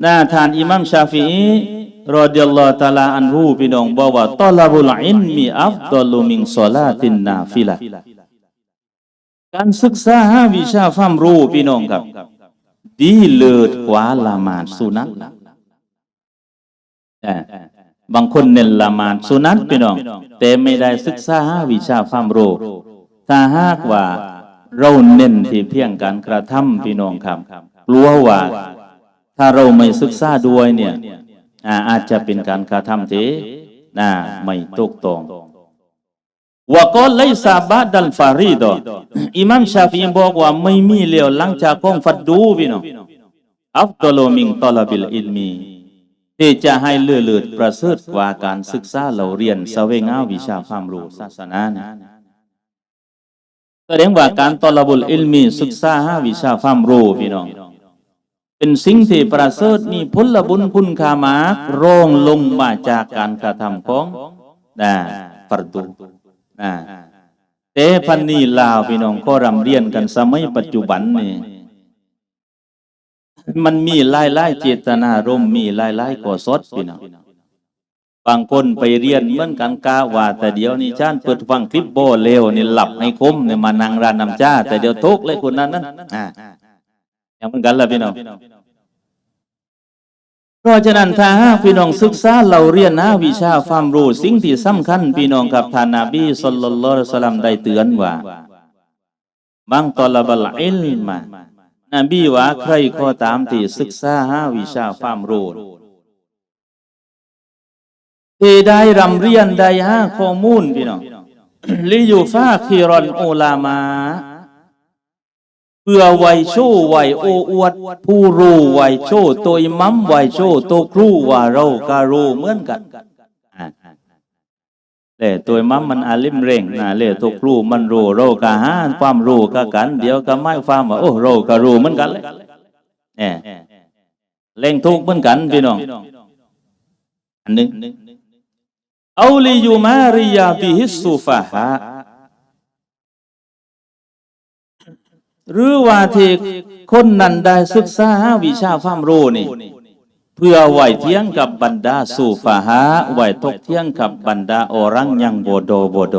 หน้าทานอิหมัมชาฟีรอดิยัลลอฮตาลาอันฮูพี่น้องบอกว่าตอลาบุลอิลมีอัฟดอลุมินศอลาตินนาฟิละการศึกษาหาวิชาความรู้พี่น้องครับ ดีเลิศกว่าละหมาดสุนัตบางคนเน้นละหมาดสุนัตพี่น้อง แต่ไม่ได้ศึกษาหาวิชาความรู้ถ้าหากว่าเราเน้นที่เพียงการกระทำพี่น้องครับกลัวว่า ถ้าเราไม่ศึกษาด้วยเนี่ยอาจจะเป็นการกระทำที่น่าไม่ถูกต้องว่าก็ไลซาบาดัลฟารีดอิมัมชาฟีบอกว่าไม่มีเลี้ยวหลังจากของฟัดดูพี่น้องอัฟดอลมิงตอลาบิลอิลมีที่จะให้เลื่อเลือดประเสริฐกว่าการศึกษาเราเรียนสเวงาวิชาความรู้ศาสนานะแสดงว่าการตอลาบุลอิลมีศึกษาหาวิชาความรู้พี่น้อง เป็นสิ่งที่ประเสริฐมีผลบุญคุณคามากรองลงมาจากการกระทำของนะฟรดูนะแต่พันนี้ลาวพี่น้องก็รำเรียนกันสมัยปัจจุบันนี่มันมีหลายหลายๆเจตนารมมีหลายหลายๆก่อสดพี่น้องบางคนไปเรียนเหมือนกันกาว่า แต่เดี๋ยวนี้ชานเปิดฟังคลิปโบเลวนี่หลับในคมเนี่ยมานั่งรานนำจ้า แต่เดี๋ยวทุกเลยคนนั้นนั้น อย่างเหมือนกันละพี่น้องเพราะฉะนั้นถ้าหากพี่น้องศึกษาเราเรียนนะวิชาความรู้สิ่งที่สำคัญพี่น้องกับท่านนาบีสุลลัลลอฮุอะลัยฮิวะสลัมได้เตือนว่ามังตอลบัลอิลมานบีว่าใครก็ตามที่ศึกษาหาวิชาความรู้ที่ได้รำเรียนได้หาข้อมูลพี่น้องลิยูฟาคิรอนอุลามา เพื่อไวโชวไวโอ้อวด ผู้รู้ไวโชตัวมัมไวโชตัวครูว่าเราก็รู้เหมือนกันอ่าเล่ตัวมัมมันอาลิมเร่งนะเล่ตัวครูมันรู้เราก็หาความรู้ก็กัน เดี๋ยวก็ไม่ความว่าโอ้เราก็รู้เหมือนกันเลยเออเล่งทุกเหมือนกันพี่น้องอันหนึ่งเอาลิยูมาริยาบิฮิสซูฟาฮะ หรือว่าที่คนนั้นได้ศึกษาวิชาความรู้นี่ เพื่อไหวเที่ยงกับบรรดาสูฟาหะไหวตกเที่ยงกับบรรดาอรังยังโบโดโบโด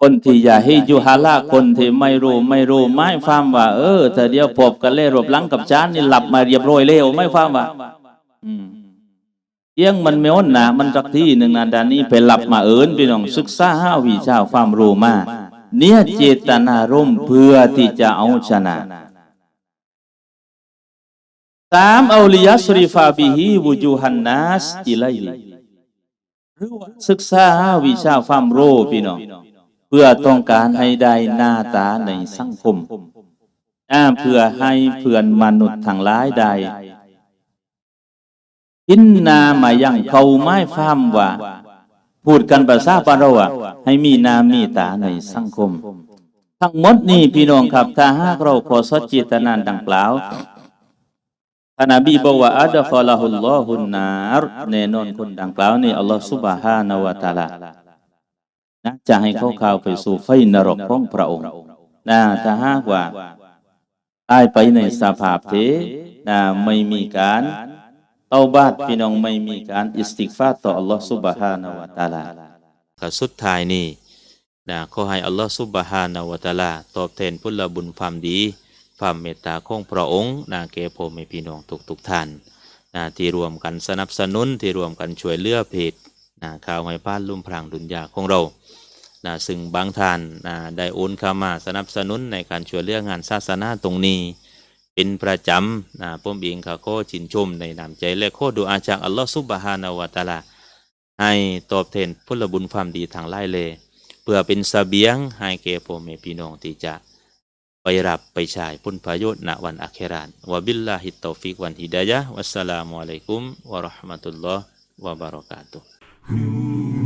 คนที่อย่าให้ยุฮาลาคนที่ไม่รู้ไม่รู้ไม่ฟังว่า เออแต่เดียวพบกันเล่รบลังกับจานนี่หลับมาเรียบร้อยเร็วไม่ฟังว่าเยี่ยงมันไม่อ้นนะมันจักที่หนึ่งนะดานนี้ไปหลับมาเอิญพี่น้องศึกษาห้าวิชาความรู้มา เนี่ยเจตนารมเพื่อที่จะเอาชนะสามเอาลิยัสริฟาบิฮิวุจูฮันนัสอิลัยฮิหรือว่าศึกษาวิชาความรู้พี่น้องเพื่อต้องการให้ได้หน้าตาในสังคมอาเพื่อให้เพื่อนมนุษย์ทั้งหลายได้อินนามายังเขาไม่ฟ้ามว่า พูดกันภาษาปานเราอะให้มีนามีตาในสังคม ทั้งหมดนี่พี่น้องครับ ถ้าหากเราขอสดจิตนานดังกล่าวท่านบีบอกว่าอัดฟลาฮุลลอฮุนนารแน่นอนคนดังกล่าวนี่อัลลอฮฺซุบฮานาวะตาลานะจะให้เขาข้าไปสู่ไฟนรกของพระองค์นะถ้าหากว่าตายไปในสภาพที่นะไม่มีการ เตาบาดพี่น้องไม่มีการอิสติกฟาต่ออัลลอฮฺซุบฮานาวะตาลาก็สุดท้ายนี่นะขอให้อัลลอฮฺซุบฮานาวะตาลา ตอบแทนพุทธบุญความดี ความเมตตาของพระองค์นะแก่พ่อแม่พี่น้องทุกทุกท่านนะที่รวมกันสนับสนุนที่รวมกันช่วยเหลือเพจนะข่าวให้พานลุ่มพรางดุนยาของเรานะซึ่งบางท่านนะได้โอนเข้ามาสนับสนุนในการช่วยเหลืองานศาสนาตรงนี้ เป็นประจำนะผมเองก็ชินชมในน้ำใจและขอดูอาจากอัลลอฮฺซุบฮานาวะตาลาให้ตอบแทนพลบุญความดีทางไล่เลย เพื่อเป็นเสบียงให้แก่พ่อแม่พี่น้องที่จะไปรับไปใช้พ้นประโยชน์ณวันอาเครานวะบิลลาฮิตตอฟิกวันฮิดายะวัสสลามุอะลัยกุมวะราะห์มะตุลลอฮ์วะบะเราะกาตุฮ